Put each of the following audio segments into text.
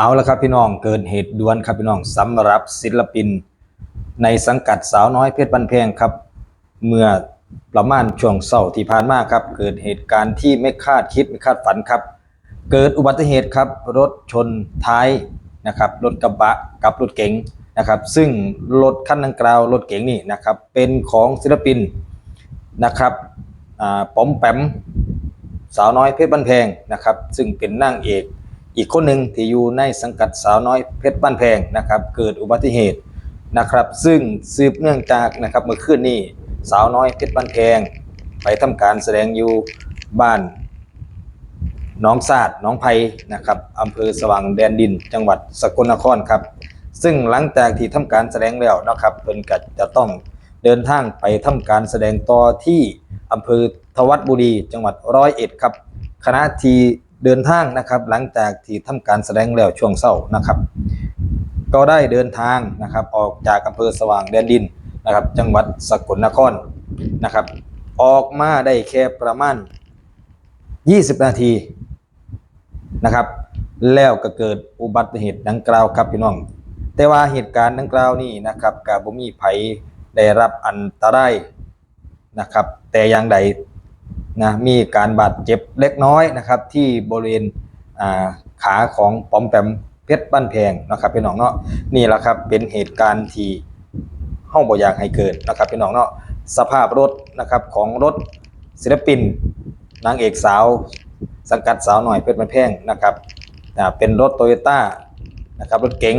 เอาละครับพี่น้องเกิดเหตุด่วนครับพี่น้องสำหรับศิลปิน ในสังกัดสาวน้อยเพชรบันเพงครับ เมื่อประมาณช่วงเสาร์ที่ผ่านมาครับ เกิดเหตุการณ์ที่ไม่คาดคิดไม่คาดฝันครับ เกิดอุบัติเหตุครับ รถชนท้ายนะครับรถกระบะกับรถเก๋งนะครับ ซึ่งรถคันดังกล่าวรถเก๋งนี่นะครับ เป็นของศิลปินนะครับป๋อมแปมสาวน้อยเพชรบ้านแพงนะครับ ซึ่งเป็นนางเอก อีกคนหนึ่งที่อยู่ในสังกัดสาวน้อยเพชรบ้านแพงนะครับเกิดอุบัติเหตุนะครับ ซึ่งสืบเนื่องจากนะครับเมื่อคืนนี้สาวน้อยเพชรบ้านแพงไปทำการแสดงอยู่บ้านน้องศาสตร์น้องไผ่นะครับอำเภอสว่างแดนดิน จังหวัดสกลนครครับ ซึ่งหลังจากที่ทำการแสดงแล้วนะครับเพิ่นก็จะต้องเดินทางไปทำการแสดงต่อที่อำเภอทวัดบุรี จังหวัดร้อยเอ็ดครับ คณะที เดินทางนะครับหลังจากที่ทำการแสดงแล้วช่วงเช้านะครับ ก็ได้เดินทางนะครับออกจากอำเภอสว่างแดนดินนะครับ จังหวัดสกลนครนะครับ ออกมาได้แค่ประมาณ 20 นาทีนะครับ แล้วก็เกิดอุบัติเหตุดังกล่าวครับพี่น้อง แต่ว่าเหตุการณ์ดังกล่าวนี้นะครับกับบ่มีไผได้รับอันตรายนะครับ แต่อย่างใด นะมีการบาดเจ็บเล็กน้อยนะครับที่บริเวณขาของปอมแปมเพชรบ้านแพงนะครับพี่น้องเนาะนี่แหละครับเป็นเหตุการณ์ที่ห้องบ่อยากให้เกิดนะครับพี่น้องเนาะสภาพรถนะครับของรถศิลปินนางเอกสาว สังกัดสาวหน่อยเพชรบ้านแพงนะครับอ่เป็นรถโตโยต้านะครับรถเก๋ง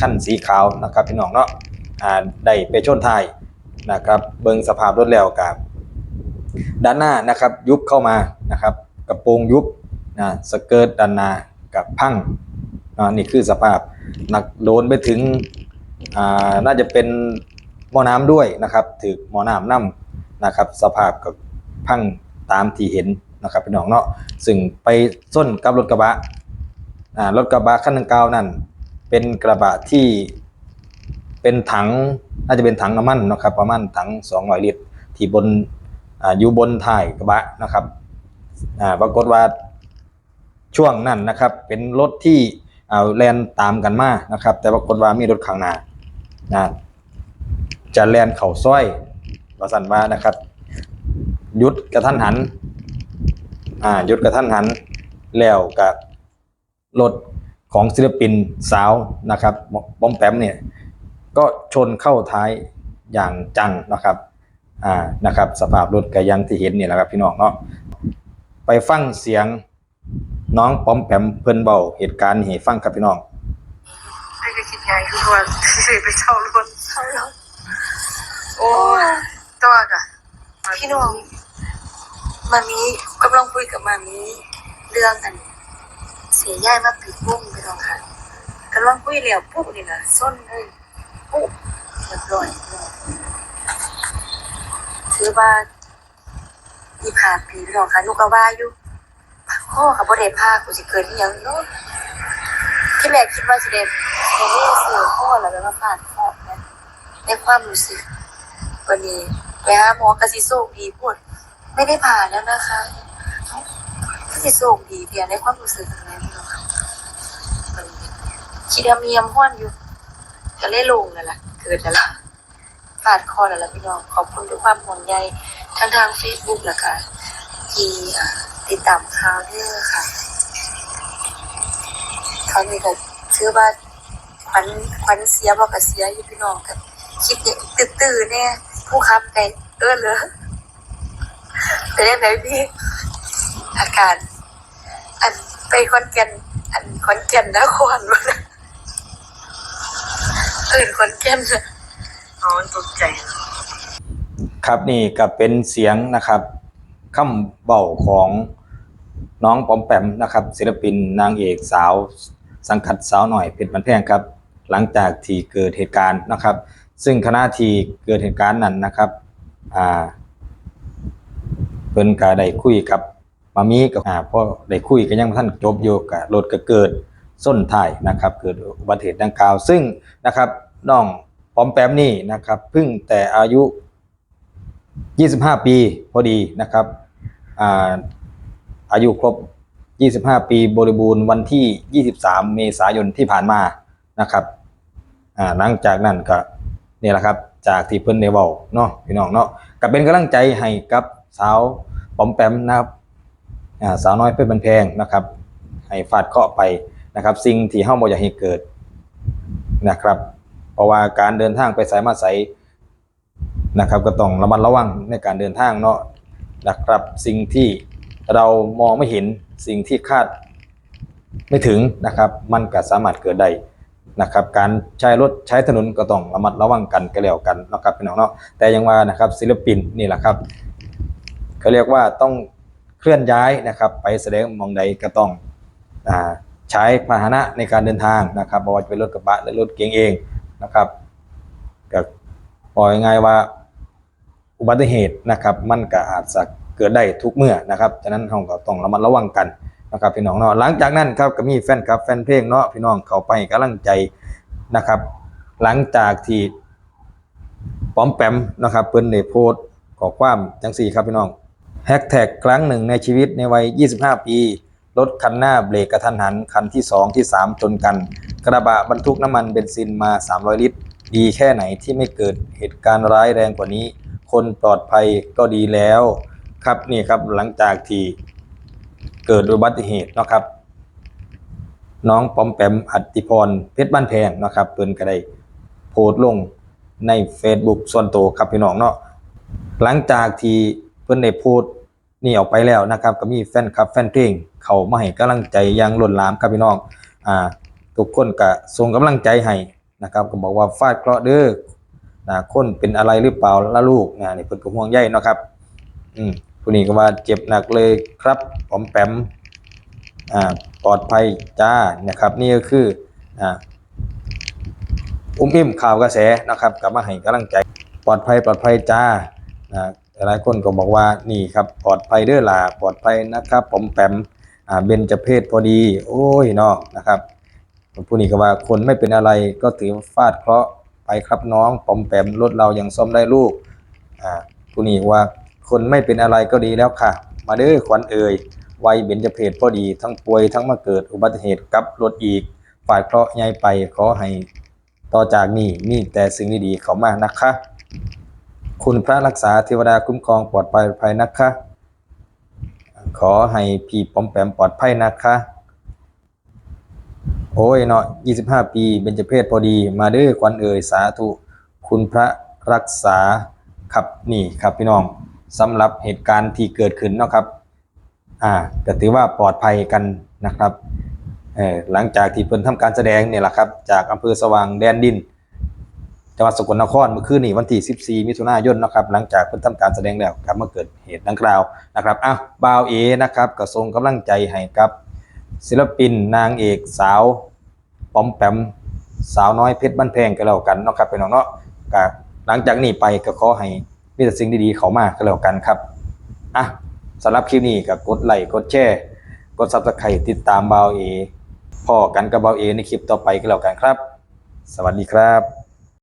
คันสีขาวนะครับพี่น้องเนาะได้ไปชนท้ายนะครับเบิงสภาพรถแล้วกับ ด้านหน้านะครับยุบเข้ามานะครับกระโปรงยุบนะสเกิร์ตด้านหน้ากับพังอ่านี่คือสภาพหนักโดนไปถึงอ่าน่าจะเป็นหม้อน้ำด้วยนะครับถือหม้อน้ำนํนะครับ สภาพกับพังตามที่เห็นนะครับพี่น้องเนาะซึ่งไปส้นกับรถกระบะอ่ารถกระบะคันดังกล่าวนั่นเป็นกระบะที่เป็นถังน่าจะเป็นถังน้ำมันนะครับประมาณถัง200ลิตรที่บน อยู่บนท้ายกระบะนะครับปรากฏว่าช่วงนั้นนะครับ เป็นรถที่อ่าแลนตามกันมานะครับ แต่ปรากฏว่ามีรถข้างหน้านะจะแลนเข่าซ้อยว่าสันว่านะครับยุดกระทันหันอ่ายุดกระทันหันแล้วกับรถของศิลปินสาวนะครับบอมแปมเนี่ยก็ชนเข้าท้ายอย่างจังนะครับ อ่านะครับสภาพรถก็อยังที่เห็นนี่แหละครับพี่น้องเนาะไปฟังเสียงน้องปอมแปมเพิ่นเบาเหตุการณ์ให้ฟังครับพี่น้องไอ้ก็คิดไงคือว่าสิไปเช่ารถเขาแล้วโอ้ยตัวกะพี่น้องมามีกำลังคุยกับมามีเรื่องกัน เสียย่ายมาปิดมุ้งไปน้องค่ะกำลังคุยแล้วปุ๊บนี่นะส้นเลยปุ๊บเรียบร้อย ถือว่าอีผ่าปีพี่น้องค่ะนุกก็ว่าอยู่พ่อกับพ่อเดพากูสิเกิดที่ยังเนาะที่แรกคิดว่าสิเดเดนี่เสือพ่อแล้วแบบว่าผ่านพ่อนะในความรู้สึกวันนี้ไปหาหมอกระสิโชคดีพูดไม่ได้ผ่านแล้วนะคะกระสิโชคดีเพียงในความรู้สึกของแม่พี่น้องค่ะคิดว่ามียมห้อนอยู่ก็เล่ลงนั่นแหละเกิดแล้ว ล่ะฟาดคอแล้วล่ะพี่น้อง ขอบคุณด้วยความห่วงใยทั้งทางเฟซบุ๊กแล้วก็ที่ติดตามข่าวเด้อค่ะเขานี่ก็ชื่อว่าขวัญขวัญเสียบอกกับเสียอยู่พี่น้องกันคิดเนี่ยตื่นตื่นๆเนี่ยผู้ค้ำไงเออเลยเป็นยังไงพี่อาการอันไปคอนแก่นอันคอนแก่นนะควรวะนะอื่นคอนแก่นนะ อ๋อตกใจ ครับนี่ก็เป็นเสียงนะครับคำเบาของน้องปอมแปมนะครับ ศิลปินนางเอกสาว สังกัดสาวหน่อยเพชรบันแพงครับ หลังจากที่เกิดเหตุการณ์นะครับ ซึ่งคณะที่เกิดเหตุการณ์นั้นนะครับอ่าเพิ่นก็ได้คุยกับมามีกับอ่าพอได้คุยกันยังท่านจบอยู่กับรถก็เกิดส้นท้ายนะครับ เกิดอุบัติเหตุดังกล่าว ซึ่งนะครับน้อง ปอมแปมนี่นะครับเพิ่งแต่อายุ 25 ปีพอดีนะครับอ่าอายุครบ 25 ปีบริบูรณ์วันที่ 23 เมษายนที่ผ่านมานะครับอ่าหลังจากนั้นก็นี่แหละครับจากที่เพิ่นได้เว้าเนาะพี่น้องเนาะก็เป็นกำลังใจให้กับสาวปอมแปมนะครับอ่าสาวน้อยเพชรบันแพงนะครับ ให้ฟาดเคาะไปนะครับ สิ่งที่เฮาบ่อยากให้เกิดนะครับ เพราะว่าการเดินทางไปไสมาไสนะครับ ก็ต้องระมัดระวังในการเดินทางเนาะนะครับ สิ่งที่เรามองไม่เห็นสิ่งที่คาดไม่ถึงนะครับ มันก็สามารถเกิดได้นะครับ การใช้รถใช้ถนนก็ต้องระมัดระวังกันก็แล้วกันนะครับพี่น้องเนาะแต่ยังว่านะครับศิลปินนี่แหละครับเขาเรียกว่าต้องเคลื่อนย้ายนะครับ ไปแสดงมองใดก็ต้องอใช้พาหนะในการเดินทางนะครับไม่ว่าจะเป็นรถกระบะหรือรถเก๋งเอง นะครับก็บอกง่ายๆว่าอุบัติเหตุนะครับมันก็อาจจะเกิดได้ทุกเมื่อนะครับฉะนั้นเราก็ต้องระมัดระวังกันนะครับพี่น้องเนาะหลังจากนั้นครับก็มีแฟนคลับแฟนเพลงเนาะพี่น้องเขาไปให้กำลังใจนะครับ หลังจากที่ป้อมแปมนะครับเพิ่นได้โพสขอความจังสี่ครับพี่น้องแฮชแท็กครั้งหนึ่งในชีวิตในวัย 25 ปี รถคันหน้าเบรกกระทันหัน คันที่ 2 ที่ 3 จนกัน กระบะบรรทุกน้ำมันเบนซินมา 300 ลิตร ดีแค่ไหนที่ไม่เกิดเหตุการณ์ร้ายแรงกว่านี้ คนปลอดภัยก็ดีแล้ว ครับนี่ครับหลังจากที่เกิดอุบัติเหตุนะครับ น้องปอมแปมอัติพรเพชรบ้านแพงนะครับเพิ่นก็ได้โพสต์ลงใน Facebook ส่วนตัวครับพี่น้องเนาะหลังจากที่เพิ่นได้โพสต์นี่ออกไปแล้วนะครับ ก็มีแฟนคลับแฟนเพลงเขามาให้กำลังใจอย่างล้นหลามครับพี่น้องอ่า ทุกคนก็ส่งกำลังใจให้นะครับก็บอกว่าฟาดเคราะห์เด้อนะคนเป็นอะไรหรือเปล่าละลูกนะนี่เพิ่นก็ห่วงใยเนาะครับ อืมผู้นี้ก็ว่าเจ็บหนักเลยครับปอมแปมอ่าปลอดภัยจ้านะครับ นี่ก็คืออ่าอุ้มอิ่มข่าวกระแสนะครับกลับมาให้กำลังใจปลอดภัยปลอดภัยจ้านะหลายคนก็บอกว่านี่ครับปลอดภัยเด้อล่ะปลอดภัยนะครับผมแปมอ่าเบนจะเพศพอดี โอ้ยเนาะนะครับ ผู้นี้ก็ว่าคนไม่เป็นอะไรก็ถือฟาดเคราะห์ไปครับน้องปอมแปมรถเรายังซ่อมได้ลูกอ่าผู้นี้ว่าคนไม่เป็นอะไรก็ดีแล้วค่ะ มาเด้อขวัญเอ่ยวัยเบญจเพศพอดีทั้งป่วยทั้งมาเกิดอุบัติเหตุกับรถอีกฟาดเคราะห์ใหญ่ไปขอให้ต่อจากนี้มีแต่สิ่งดีๆเข้ามานะคะ คุณพระรักษาเทวดาคุ้มครองปลอดภัยภัยนะคะ ขอให้พี่ปอมแปมปลอดภัยนะคะ โอ้ยเนาะ25ปีเบญจเพศพอดี มาเด้อควันเอ่ยสาธุ คุณพระรักษาครับนี่ครับพี่น้องสำหรับเหตุการณ์ที่เกิดขึ้นเนาะครับ อ่าก็ถือว่าปลอดภัยกันนะครับเออหลังจากที่เพิ่นทำการแสดงเนี่ยแหละครับ จากอำเภอสว่างแดนดินจังหวัดสกลนครเมื่อคืนนี้วันที่ 14 มิถุนายนนะครับหลังจากเพิ่นทำการแสดงแล้วครับมาเกิดเหตุดังกล่าวนะครับอ้าวบ่าวเอนะครับก็ส่งกำลังใจให้กับ ศิลปินนางเอกสาวปอมแปมสาวน้อยเพชรบ้านแพงก็แล้วกันเนาะครับพี่น้องเนาะก็หลังจากนี้ไปก็ขอให้มีแต่สิ่งดีๆเข้ามาก็แล้วกันครับอะสำหรับคลิปนี้ก็กดไลค์กดแชร์กด Subscribe ติดตามเบาเอพ่อกันกับเบาเอในคลิปต่อไปก็แล้วกันครับ สวัสดีครับ